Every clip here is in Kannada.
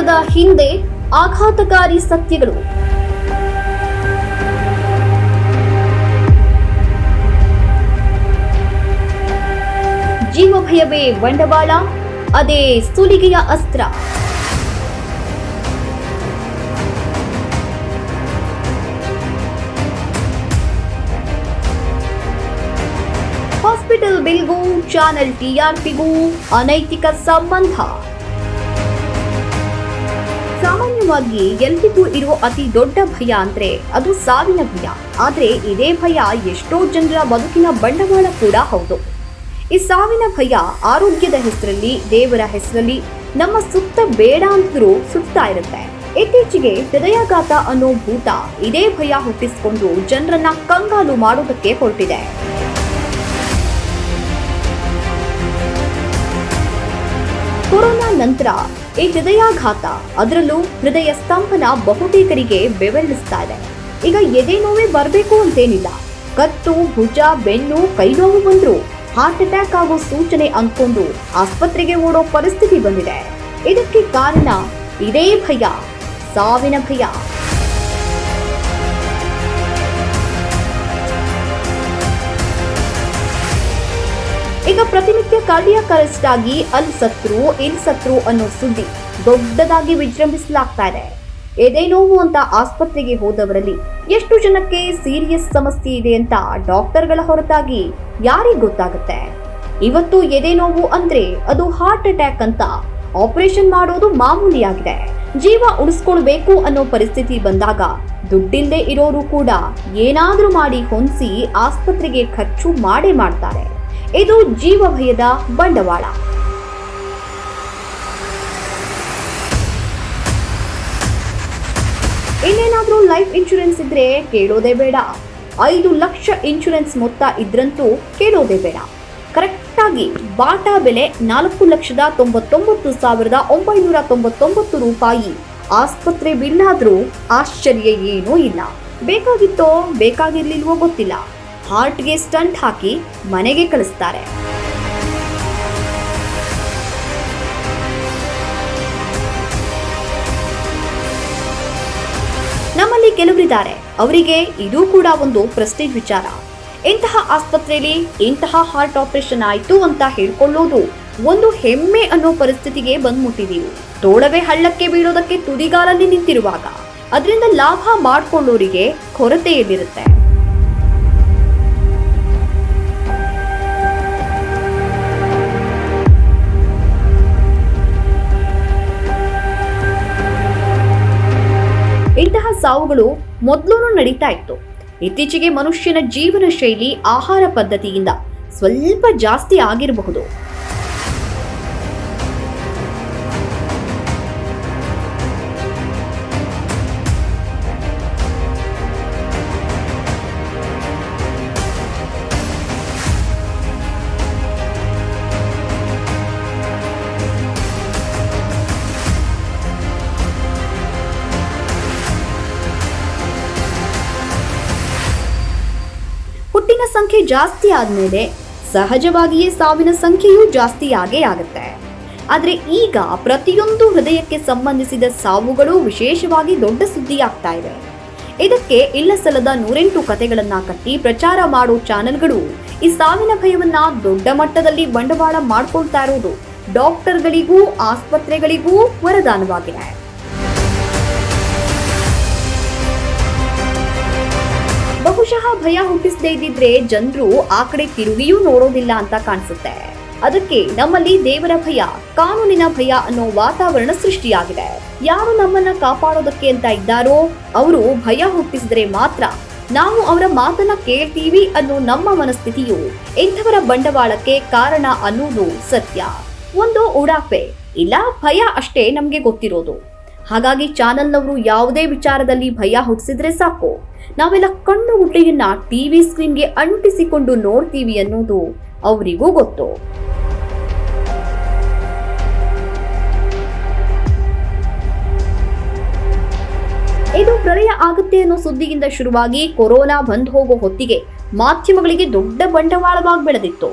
ಆಘಾತದ ಹಿಂದೆ ಆಘಾತಕಾರಿ ಸತ್ಯಗಳು. ಜೀವಭಯವೇ ಬಂಡವಾಳ, ಅದೇ ಸುಲಿಗೆಯ ಅಸ್ತ್ರ. ಹಾಸ್ಪಿಟಲ್ ಬಿಲ್ಗೂ, ಚಾನೆಲ್ ಟಿಆರ್ಪಿಗೂ ಅನೈತಿಕ ಸಂಬಂಧ. ಸಾಮಾನ್ಯವಾಗಿ ಎಲ್ರಿಗೂ ಇರುವ ಅತಿ ದೊಡ್ಡ ಭಯ ಅಂದ್ರೆ ಅದು ಸಾವಿನ ಭಯ. ಆದ್ರೆ ಇದೇ ಭಯ ಎಷ್ಟೋ ಜನರ ಬದುಕಿನ ಬಂಡವಾಳ ಕೂಡ ಹೌದು. ಈ ಸಾವಿನ ಭಯ ಆರೋಗ್ಯದ ಹೆಸರಲ್ಲಿ, ದೇವರ ಹೆಸರಲ್ಲಿ, ನಮ್ಮ ಸುತ್ತ ಬೇಡ ಅಂತರೂ ಸುತ್ತಾ ಇರುತ್ತೆ. ಇತ್ತೀಚೆಗೆ ಹೃದಯಾಘಾತ ಅನ್ನೋ ಭೂತ ಇದೇ ಭಯ ಹುಟ್ಟಿಸಿಕೊಂಡು ಜನರನ್ನ ಕಂಗಾಲು ಮಾಡೋದಕ್ಕೆ ಹೊರಟಿದೆ. ಕೊರೋನಾ ನಂತರ ಈ ಹೃದಯಾಘಾತ ಅದರಲ್ಲೂ ಹೃದಯ ಸ್ತಂಭನ ಬಹುತೇಕರಿಗೆ ಬೆವರಿಸ್ತಾ ಇದೆ ಈಗ ಎದೆ ನೋವೇ ಬರಬೇಕು ಅಂತೇನಿಲ್ಲ. ಕತ್ತು, ಭುಜ, ಬೆನ್ನು ಕೈ ನೋವು ಬಂದ್ರು ಹಾರ್ಟ್ ಅಟ್ಯಾಕ್ ಆಗೋ ಸೂಚನೆ ಅಂದ್ಕೊಂಡು ಆಸ್ಪತ್ರೆಗೆ ಓಡೋ ಪರಿಸ್ಥಿತಿ ಬಂದಿದೆ. ಇದಕ್ಕೆ ಕಾರಣ ಇದೇ ಭಯ, ಸಾವಿನ ಭಯ. ಈಗ ಪ್ರತಿನಿತ್ಯ ಕಾರ್ಡಿಯಾಕ್ ಅರೆಸ್ಟ್ ಆಗಿ ಅಲ್ಲಿ ಸತ್ರು, ಇಲ್ ಸತ್ರು ಅನ್ನೋ ಸುದ್ದಿ ದೊಡ್ಡದಾಗಿ ವಿಜೃಂಭಿಸಲಾಗ್ತಾ ಇದೆ ಎದೆ ನೋವು ಅಂತ ಆಸ್ಪತ್ರೆಗೆ ಹೋದವರಲ್ಲಿ ಎಷ್ಟು ಜನಕ್ಕೆ ಸೀರಿಯಸ್ ಸಮಸ್ಯೆ ಇದೆ ಅಂತ ಡಾಕ್ಟರ್ಗಳ ಹೊರತಾಗಿ ಯಾರಿಗೆ ಗೊತ್ತಾಗುತ್ತೆ? ಇವತ್ತು ಎದೆ ನೋವು ಅಂದ್ರೆ ಅದು ಹಾರ್ಟ್ ಅಟ್ಯಾಕ್ ಅಂತ ಆಪರೇಷನ್ ಮಾಡೋದು ಮಾಮೂಲಿಯಾಗಿದೆ. ಜೀವ ಉಳಿಸ್ಕೊಳ್ಬೇಕು ಅನ್ನೋ ಪರಿಸ್ಥಿತಿ ಬಂದಾಗ ದುಡ್ಡಿಲ್ಲದೆ ಇರೋರು ಕೂಡ ಏನಾದ್ರೂ ಮಾಡಿ ಹೊಂದಿಸಿ ಆಸ್ಪತ್ರೆಗೆ ಖರ್ಚು ಮಾಡೇ ಮಾಡ್ತಾರೆ. ಇದು ಜೀವ ಭಯದ ಬಂಡವಾಳ. ಇನ್ನೇನಾದರೂ ಲೈಫ್ ಇನ್ಶೂರೆನ್ಸ್ ಇದ್ರೆ ಕೇಳೋದೇ ಬೇಡ. ಐದು ಲಕ್ಷ ಇನ್ಶೂರೆನ್ಸ್ ಮೊತ್ತ ಇದ್ರಂತೂ ಕೇಳೋದೇ ಬೇಡ. ಕರೆಕ್ಟಾಗಿ ಬಾಟಾ ಬೆಲೆ ನಾಲ್ಕು ಲಕ್ಷದ ತೊಂಬತ್ತೊಂಬತ್ತು ಸಾವಿರದ ಒಂಬೈನೂರ ತೊಂಬತ್ತೊಂಬತ್ತು ರೂಪಾಯಿ. ಆಸ್ಪತ್ರೆ ಬಿಲ್ ಆದ್ರೂ ಆಶ್ಚರ್ಯ ಏನೂ ಇಲ್ಲ. ಬೇಕಾಗಿತ್ತೋ ಬೇಕಾಗಿರ್ಲಿಲ್ವೋ ಗೊತ್ತಿಲ್ಲ. ಹಾರ್ಟ್ಗೆ ಸ್ಟಂಟ್ ಹಾಕಿ ಮನೆಗೆ ಕಳಿಸ್ತಾರೆ. ನಮ್ಮಲ್ಲಿ ಕೆಲವರಿದ್ದಾರೆ. ಅವರಿಗೆ ಇದು ಕೂಡ ಒಂದು ಪ್ರೆಸ್ಟೀಜ್ ವಿಚಾರ. ಇಂತಹ ಆಸ್ಪತ್ರೆಯಲ್ಲಿ ಇಂತಹ ಹಾರ್ಟ್ ಆಪರೇಷನ್ ಆಯಿತು ಅಂತ ಹೇಳ್ಕೊಳ್ಳೋದು ಒಂದು ಹೆಮ್ಮೆ ಅನ್ನೋ ಪರಿಸ್ಥಿತಿಗೆ ಬಂದ್ಮುಟ್ಟಿದೀವಿ. ತೋಳವೇ ಹಳ್ಳಕ್ಕೆ ಬೀಳೋದಕ್ಕೆ ತುದಿಗಾಲಲ್ಲಿ ನಿಂತಿರುವಾಗ, ಅದರಿಂದ ಲಾಭ ಮಾಡ್ಕೊಳ್ಳೋರಿಗೆ ಕೊರತೆ ಇಂತಹ ಸಾವುಗಳು ಮೊದಲೂ ನಡೀತಾ ಇತ್ತು. ಇತ್ತೀಚೆಗೆ ಮನುಷ್ಯನ ಜೀವನ ಶೈಲಿ ಆಹಾರ ಪದ್ಧತಿಯಿಂದ ಸ್ವಲ್ಪ ಜಾಸ್ತಿ ಆಗಿರಬಹುದು. ಸಂಖ್ಯೆ ಜಾಸ್ತಿ ಆದ್ಮೇಲೆ ಸಹಜವಾಗಿಯೇ ಸಾವಿನ ಸಂಖ್ಯೆಯೂ ಜಾಸ್ತಿಯಾಗೇ ಆಗೇ ಆಗುತ್ತೆ. ಆದರೆ ಈಗ ಪ್ರತಿಯೊಂದು ಹೃದಯಕ್ಕೆ ಸಂಬಂಧಿಸಿದ ಸಾವುಗಳು ವಿಶೇಷವಾಗಿ ದೊಡ್ಡ ಸುದ್ದಿಯಾಗ್ತಾ ಇವೆ ಇದಕ್ಕೆ ಇಲ್ಲ ಸಲದ ನೂರೆಂಟು ಕತೆಗಳನ್ನ ಕಟ್ಟಿ ಪ್ರಚಾರ ಮಾಡೋ ಚಾನೆಲ್ಗಳು ಈ ಸಾವಿನ ಭಯವನ್ನ ದೊಡ್ಡ ಮಟ್ಟದಲ್ಲಿ ಬಂಡವಾಳ ಮಾಡ್ಕೊಳ್ತಾ ಇರೋದು ಡಾಕ್ಟರ್ಗಳಿಗೂ, ಆಸ್ಪತ್ರೆಗಳಿಗೂ ವರದಾನವಾಗಿದೆ. ಬಹುಶಃ ಭಯ ಹುಟ್ಟಿಸದೇ ಇದ್ದಿದ್ರೆ ಜನರು ಆ ಕಡೆ ತಿರುಗಿಯೂ ನೋಡೋದಿಲ್ಲ ಅಂತ ಕಾಣಿಸುತ್ತೆ. ಅದಕ್ಕೆ ನಮ್ಮಲ್ಲಿ ದೇವರ ಭಯ, ಕಾನೂನಿನ ಭಯ ಅನ್ನೋ ವಾತಾವರಣ ಸೃಷ್ಟಿಯಾಗಿದೆ. ಯಾರು ನಮ್ಮನ್ನ ಕಾಪಾಡೋದಕ್ಕೆ ಅಂತ ಇದ್ದಾರೋ, ಅವರು ಭಯ ಹುಟ್ಟಿಸಿದ್ರೆ ಮಾತ್ರ ನಾವು ಅವರ ಮಾತನ್ನ ಕೇಳ್ತೀವಿ ಅನ್ನೋ ನಮ್ಮ ಮನಸ್ಥಿತಿಯು ಇಂಥವರ ಬಂಡವಾಳಕ್ಕೆ ಕಾರಣ ಅನ್ನೋದು ಸತ್ಯ. ಒಂದು ಉಡಾಫೆ, ಇಲ್ಲ ಭಯ ಅಷ್ಟೇ ನಮ್ಗೆ ಗೊತ್ತಿರೋದು. ಹಾಗಾಗಿ ಚಾನೆಲ್ನವರು ಯಾವುದೇ ವಿಚಾರದಲ್ಲಿ ಭಯ ಹುಟ್ಟಿಸಿದ್ರೆ ಸಾಕು. ನಾವೆಲ್ಲ ಕಣ್ಣು ಗುಡ್ಡೆಯನ್ನ ಟಿವಿ ಸ್ಕ್ರೀನ್ಗೆ ಅಂಟಿಸಿಕೊಂಡು ನೋಡ್ತೀವಿ ಅನ್ನೋದು ಅವರಿಗೂ ಗೊತ್ತು. ಇದು ಪ್ರಳಯ ಆಗುತ್ತೆ ಅನ್ನೋ ಸುದ್ದಿಯಿಂದ ಶುರುವಾಗಿ ಕೊರೋನಾ ಬಂದ್ ಹೋಗೋ ಹೊತ್ತಿಗೆ ಮಾಧ್ಯಮಗಳಿಗೆ ದೊಡ್ಡ ಬಂಡವಾಳವಾಗಿ ಬೆಳೆದಿತ್ತು.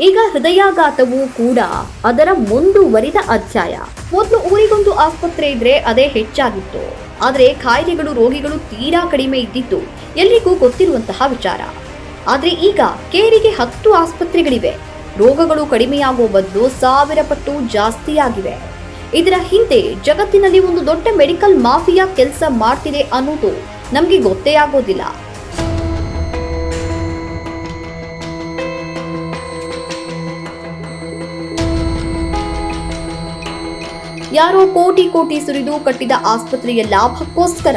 ಈಗ ಹೃದಯಾಘಾತವು ಕೂಡ ಅದರ ಮುಂದುವರಿದ ಅಧ್ಯಾಯ. ಮೊದಲು ಊರಿಗೊಂದು ಆಸ್ಪತ್ರೆ ಇದ್ರೆ ಅದೇ ಹೆಚ್ಚಾಗಿತ್ತು. ಆದರೆ ಕಾಯಿಲೆಗಳು ರೋಗಿಗಳು ತೀರಾ ಕಡಿಮೆ ಇದ್ದಿತ್ತು. ಎಲ್ರಿಗೂ ಗೊತ್ತಿರುವಂತಹ ವಿಚಾರ. ಆದರೆ ಈಗ ಕೇರಿಗೆ ಹತ್ತು ಆಸ್ಪತ್ರೆಗಳಿವೆ. ರೋಗಗಳು ಕಡಿಮೆಯಾಗುವ ಬದಲು ಸಾವಿರ ಪಟ್ಟು ಜಾಸ್ತಿಯಾಗಿವೆ. ಇದರ ಹಿಂದೆ ಜಗತ್ತಿನಲ್ಲಿ ಒಂದು ದೊಡ್ಡ ಮೆಡಿಕಲ್ ಮಾಫಿಯಾ ಕೆಲಸ ಮಾಡ್ತಿದೆ ಅನ್ನೋದು ನಮಗೆ ಗೊತ್ತೇ ಆಗೋದಿಲ್ಲ. ಯಾರೋ ಕೋಟಿ ಕೋಟಿ ಸುರಿದು ಕಟ್ಟಿದ ಆಸ್ಪತ್ರೆಯ ಲಾಭಕ್ಕೋಸ್ಕರ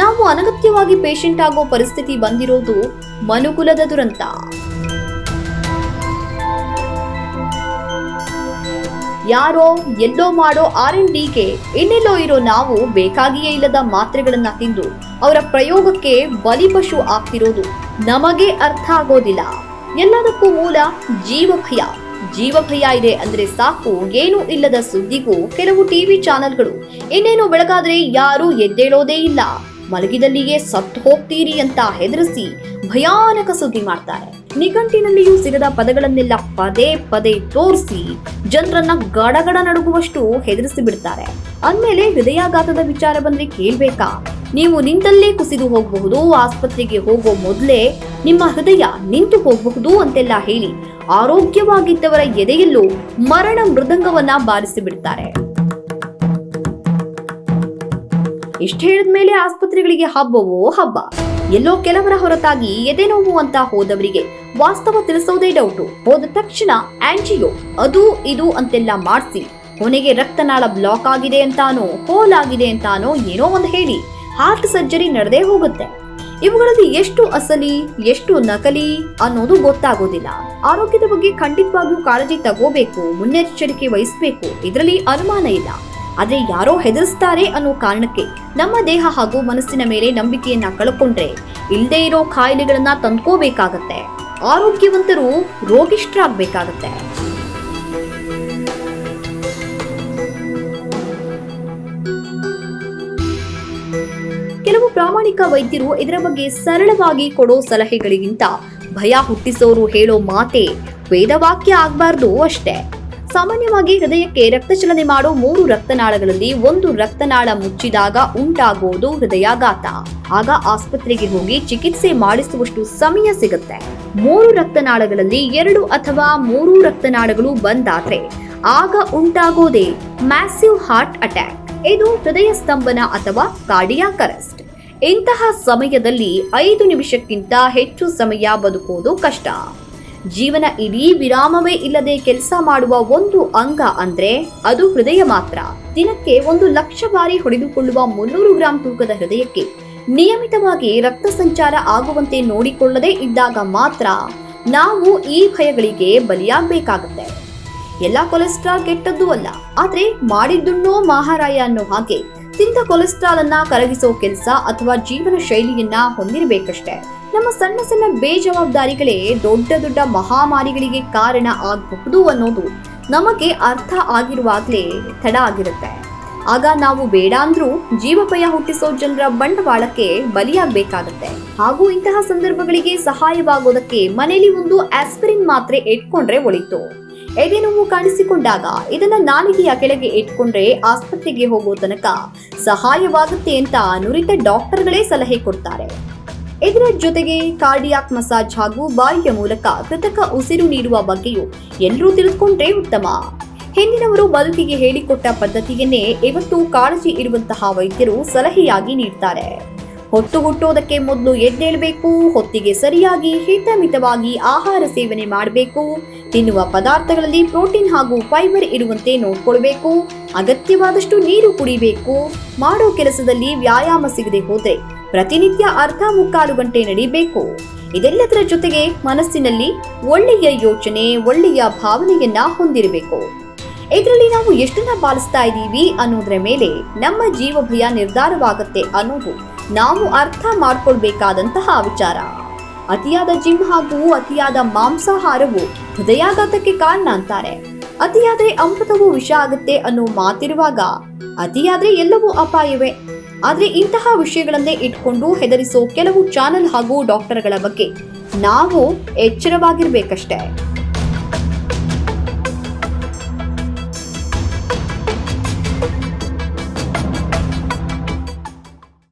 ನಾವು ಅನಗತ್ಯವಾಗಿ ಪೇಷಂಟ್ ಆಗೋ ಪರಿಸ್ಥಿತಿ ಬಂದಿರೋದು ಮನುಕುಲದ ದುರಂತ. ಯಾರೋ ಎಲ್ಲೋ ಮಾಡೋ ಆರ್ ಎನ್ ಡಿಗೆ ಇನ್ನೆಲ್ಲೋ ಇರೋ ನಾವು ಬೇಕಾಗಿಯೇ ಇಲ್ಲದ ಮಾತ್ರೆಗಳನ್ನ ತಿಂದು ಅವರ ಪ್ರಯೋಗಕ್ಕೆ ಬಲಿಪಶು ಆಗ್ತಿರೋದು ನಮಗೆ ಅರ್ಥ ಆಗೋದಿಲ್ಲ. ಎಲ್ಲದಕ್ಕೂ ಮೂಲ ಜೀವ ಭಯ ಜೀವ ಭಯ ಇದೆ ಅಂದ್ರೆ ಸಾಕು, ಏನೂ ಇಲ್ಲದ ಸುದ್ದಿಗೂ ಕೆಲವು ಟಿವಿ ಚಾನೆಲ್ಗಳು. ಇನ್ನೇನು ಬೆಳಗಾದ್ರೆ ಯಾರೂ ಎದ್ದೇಳೋದೇ ಇಲ್ಲ. ಮಲಗಿದಲ್ಲಿಯೇ ಸತ್ತು ಹೋಗ್ತೀರಿ ಅಂತ ಹೆದರಿಸಿ ಭಯಾನಕ ಸುದ್ದಿ ಮಾಡ್ತಾರೆ. ನಿಘಂಟಿನಲ್ಲಿಯೂ ಸಿಗದ ಪದಗಳನ್ನೆಲ್ಲ ಪದೇ ಪದೇ ತೋರಿಸಿ ಜನರನ್ನ ಗಡಗಡ ನಡುಗುವಷ್ಟು ಹೆದರಿಸಿ ಬಿಡ್ತಾರೆ. ಅಂದ್ಮೇಲೆ ಹೃದಯಾಘಾತದ ವಿಚಾರ ಬಂದ್ರೆ ಕೇಳ್ಬೇಕಾ? ನೀವು ನಿಂತಲ್ಲೇ ಕುಸಿದು ಹೋಗಬಹುದು, ಆಸ್ಪತ್ರೆಗೆ ಹೋಗೋ ಮೊದಲೇ ನಿಮ್ಮ ಹೃದಯ ನಿಂತು ಹೋಗಬಹುದು ಅಂತೆಲ್ಲ ಹೇಳಿ ಆರೋಗ್ಯವಾಗಿದ್ದವರ ಎದೆಯಲ್ಲೂ ಮರಣ ಮೃದಂಗವನ್ನ ಬಾರಿಸಿಬಿಡ್ತಾರೆ. ಇಷ್ಟು ಹೇಳಿದ್ಮೇಲೆ ಆಸ್ಪತ್ರೆಗಳಿಗೆ ಹಬ್ಬವೋ ಹಬ್ಬ. ಎಲ್ಲೋ ಕೆಲವರ ಹೊರತಾಗಿ ಎದೆ ನೋವು ಅಂತ ಹೋದವರಿಗೆ ವಾಸ್ತವ ತಿಳಿಸೋದೇ ಡೌಟು. ಹೋದ ತಕ್ಷಣ ಆಂಜಿಯೋ, ಅದು ಇದು ಅಂತೆಲ್ಲ ಮಾಡಿಸಿ, ಕೊನೆಗೆ ರಕ್ತನಾಳ ಬ್ಲಾಕ್ ಆಗಿದೆ ಅಂತಾನೋ ಹೋಲ್ ಆಗಿದೆ ಅಂತಾನೋ ಏನೋ ಒಂದು ಹೇಳಿ. ಹಾರ್ಟ್ ಸರ್ಜರಿ ನಡೆದೇ ಹೋಗುತ್ತೆ. ಇವುಗಳಲ್ಲಿ ಎಷ್ಟು ಅಸಲಿ, ಎಷ್ಟು ನಕಲಿ ಅನ್ನೋದು ಗೊತ್ತಾಗೋದಿಲ್ಲ. ಆರೋಗ್ಯದ ಬಗ್ಗೆ ಖಂಡಿತವಾಗಿಯೂ ಕಾಳಜಿ ತಗೋಬೇಕು, ಮುನ್ನೆಚ್ಚರಿಕೆ ವಹಿಸಬೇಕು. ಇದರಲ್ಲಿ ಅನುಮಾನ ಇಲ್ಲ. ಆದರೆ ಯಾರೋ ಹೆದರಿಸ್ತಾರೆ ಅನ್ನೋ ಕಾರಣಕ್ಕೆ ನಮ್ಮ ದೇಹ ಹಾಗೂ ಮನಸ್ಸಿನ ಮೇಲೆ ನಂಬಿಕೆಯನ್ನ ಕಳ್ಕೊಂಡ್ರೆ ಇಲ್ಲದೆ ಇರೋ ಕಾಯಿಲೆಗಳನ್ನ ತಂದ್ಕೋಬೇಕಾಗತ್ತೆ. ಆರೋಗ್ಯವಂತರು ರೋಗಿಷ್ಠರಾಗಬೇಕಾಗತ್ತೆ ಪ್ರಾಮಾಣಿಕ ವೈದ್ಯರು ಇದರ ಬಗ್ಗೆ ಸರಳವಾಗಿ ಕೊಡೋ ಸಲಹೆಗಳಿಗಿಂತ ಭಯ ಹುಟ್ಟಿಸೋರು ಹೇಳೋ ಮಾತೆ ವೇದವಾಕ್ಯ ಆಗ್ಬಾರ್ದು ಅಷ್ಟೇ. ಸಾಮಾನ್ಯವಾಗಿ ಹೃದಯಕ್ಕೆ ರಕ್ತ ಚಲನೆ ಮಾಡೋ ಮೂರು ರಕ್ತನಾಳಗಳಲ್ಲಿ ಒಂದು ರಕ್ತನಾಳ ಮುಚ್ಚಿದಾಗ ಉಂಟಾಗೋದು ಹೃದಯಾಘಾತ. ಆಗ ಆಸ್ಪತ್ರೆಗೆ ಹೋಗಿ ಚಿಕಿತ್ಸೆ ಮಾಡಿಸುವಷ್ಟು ಸಮಯ ಸಿಗುತ್ತೆ. ಮೂರು ರಕ್ತನಾಳಗಳಲ್ಲಿ ಎರಡು ಅಥವಾ ಮೂರು ರಕ್ತನಾಳಗಳು ಬಂದಾದ್ರೆ ಆಗ ಉಂಟಾಗೋದೇ ಮ್ಯಾಸಿವ್ ಹಾರ್ಟ್ ಅಟ್ಯಾಕ್. ಇದು ಹೃದಯ ಸ್ತಂಭನ ಅಥವಾ ಕಾರ್ಡಿಯಾಕ್ ಅರೆಸ್ಟ್. ಇಂತಹ ಸಮಯದಲ್ಲಿ ಐದು ನಿಮಿಷಕ್ಕಿಂತ ಹೆಚ್ಚು ಸಮಯ ಬದುಕುವುದು ಕಷ್ಟ. ಜೀವನ ಇಡೀ ವಿರಾಮವೇ ಇಲ್ಲದೆ ಕೆಲಸ ಮಾಡುವ ಒಂದು ಅಂಗ ಅಂದ್ರೆ ಅದು ಹೃದಯ ಮಾತ್ರ. ದಿನಕ್ಕೆ ಒಂದು ಲಕ್ಷ ಬಾರಿ ಹೊಡೆದುಕೊಳ್ಳುವ ಮುನ್ನೂರು ಗ್ರಾಂ ತೂಕದ ಹೃದಯಕ್ಕೆ ನಿಯಮಿತವಾಗಿ ರಕ್ತ ಸಂಚಾರ ಆಗುವಂತೆ ನೋಡಿಕೊಳ್ಳದೇ ಇದ್ದಾಗ ಮಾತ್ರ ನಾವು ಈ ಭಯಗಳಿಗೆ ಬಲಿಯಾಗಬೇಕಾಗುತ್ತೆ. ಎಲ್ಲ ಕೊಲೆಸ್ಟ್ರಾಲ್ ಕೆಟ್ಟದ್ದು ಅಲ್ಲ, ಆದ್ರೆ ಮಾಡಿದ್ದುಣ್ಣೋ ಮಹಾರಾಯ ಅನ್ನೋ ಹಾಗೆ ತಿಂದ ಕೊಲೆಸ್ಟ್ರಾಲ್ ಅನ್ನ ಕರಗಿಸೋ ಕೆಲಸ ಅಥವಾ ಜೀವನ ಶೈಲಿಯನ್ನ ಹೊಂದಿರಬೇಕಷ್ಟೇ. ನಮ್ಮ ಸಣ್ಣ ಸಣ್ಣ ಬೇಜವಾಬ್ದಾರಿಗಳೇ ದೊಡ್ಡ ದೊಡ್ಡ ಮಹಾಮಾರಿಗಳಿಗೆ ಕಾರಣ ಆಗಬಹುದು ಅನ್ನೋದು ನಮಗೆ ಅರ್ಥ ಆಗಿರುವಾಗಲೇ ತಡ ಆಗಿರುತ್ತೆ. ಆಗ ನಾವು ಬೇಡ ಅಂದ್ರೂ ಜೀವಪಯ ಹುಟ್ಟಿಸೋ ಜನರ ಬಂಡವಾಳಕ್ಕೆ ಬಲಿಯಾಗಬೇಕಾಗತ್ತೆ. ಹಾಗೂ ಇಂತಹ ಸಂದರ್ಭಗಳಿಗೆ ಸಹಾಯವಾಗೋದಕ್ಕೆ ಮನೆಯಲ್ಲಿ ಒಂದು ಆಸ್ಪಿರಿನ್ ಮಾತ್ರೆ ಇಟ್ಕೊಂಡ್ರೆ ಒಳಿತು. ಎದೆ ನೋವು ಕಾಣಿಸಿಕೊಂಡಾಗ ಇದನ್ನ ನಾಲಿಗೆಯ ಕೆಳಗೆ ಇಟ್ಕೊಂಡ್ರೆ ಆಸ್ಪತ್ರೆಗೆ ಹೋಗೋ ತನಕ ಸಹಾಯವಾಗುತ್ತೆ ಅಂತ ನುರಿತ ಡಾಕ್ಟರ್ಗಳೇ ಸಲಹೆ ಕೊಡ್ತಾರೆ. ಇದರ ಜೊತೆಗೆ ಕಾರ್ಡಿಯಾಕ್ ಮಸಾಜ್ ಹಾಗೂ ಬಾಯಿಯ ಮೂಲಕ ಕೃತಕ ಉಸಿರು ನೀಡುವ ಬಗ್ಗೆಯೂ ಎಲ್ಲರೂ ತಿಳಿದುಕೊಂಡ್ರೆ ಉತ್ತಮ. ಹಿಂದಿನವರು ಬದುಕಿಗೆ ಹೇಳಿಕೊಟ್ಟ ಪದ್ಧತಿಯನ್ನೇ ಇವತ್ತು ಕಾಳಜಿ ಇರುವಂತಹ ವೈದ್ಯರು ಸಲಹೆಯಾಗಿ ನೀಡ್ತಾರೆ. ಹೊತ್ತು ಹುಟ್ಟೋದಕ್ಕೆ ಮೊದಲು ಎದ್ದೇಳಬೇಕು, ಹೊತ್ತಿಗೆ ಸರಿಯಾಗಿ ಹಿತಮಿತವಾಗಿ ಆಹಾರ ಸೇವನೆ ಮಾಡಬೇಕು ತಿನ್ನುವ ಪದಾರ್ಥಗಳಲ್ಲಿ ಪ್ರೋಟೀನ್ ಹಾಗೂ ಫೈಬರ್ ಇರುವಂತೆ ನೋಡ್ಕೊಳ್ಬೇಕು. ಅಗತ್ಯವಾದಷ್ಟು ನೀರು ಕುಡಿಬೇಕು. ಮಾಡೋ ಕೆಲಸದಲ್ಲಿ ವ್ಯಾಯಾಮ ಸಿಗದೆ ಹೋದರೆ ಪ್ರತಿನಿತ್ಯ ಅರ್ಧ ಮುಕ್ಕಾಲು ಗಂಟೆ ನಡಿಬೇಕು. ಇದೆಲ್ಲದರ ಜೊತೆಗೆ ಮನಸ್ಸಿನಲ್ಲಿ ಒಳ್ಳೆಯ ಯೋಚನೆ, ಒಳ್ಳೆಯ ಭಾವನೆಯನ್ನ ಹೊಂದಿರಬೇಕು. ಇದರಲ್ಲಿ ನಾವು ಎಷ್ಟನ್ನ ಪಾಲಿಸ್ತಾ ಇದ್ದೀವಿ ಅನ್ನೋದ್ರ ಮೇಲೆ ನಮ್ಮ ಜೀವ ಭಯ ನಿರ್ಧಾರವಾಗುತ್ತೆ ಅನ್ನೋದು ನಾವು ಅರ್ಥ ಮಾಡ್ಕೊಳ್ಬೇಕಾದಂತಹ ವಿಚಾರ. ಅತಿಯಾದ ಜಿಮ್ ಹಾಗೂ ಅತಿಯಾದ ಮಾಂಸಾಹಾರವು ಹೃದಯಾಘಾತಕ್ಕೆ ಕಾರಣ ಅಂತಾರೆ. ಅತಿಯಾದ್ರೆ ಅಮೃತವು ವಿಷ ಆಗುತ್ತೆ ಅನ್ನೋ ಮಾತಿರುವಾಗ ಅತಿಯಾದ್ರೆ ಎಲ್ಲವೂ ಅಪಾಯವೇ. ಆದ್ರೆ ಇಂತಹ ವಿಷಯಗಳನ್ನೇ ಇಟ್ಕೊಂಡು ಹೆದರಿಸೋ ಕೆಲವು ಚಾನೆಲ್ ಹಾಗೂ ಡಾಕ್ಟರ್ಗಳ ಬಗ್ಗೆ ನಾವು ಎಚ್ಚರವಾಗಿರ್ಬೇಕಷ್ಟೇ.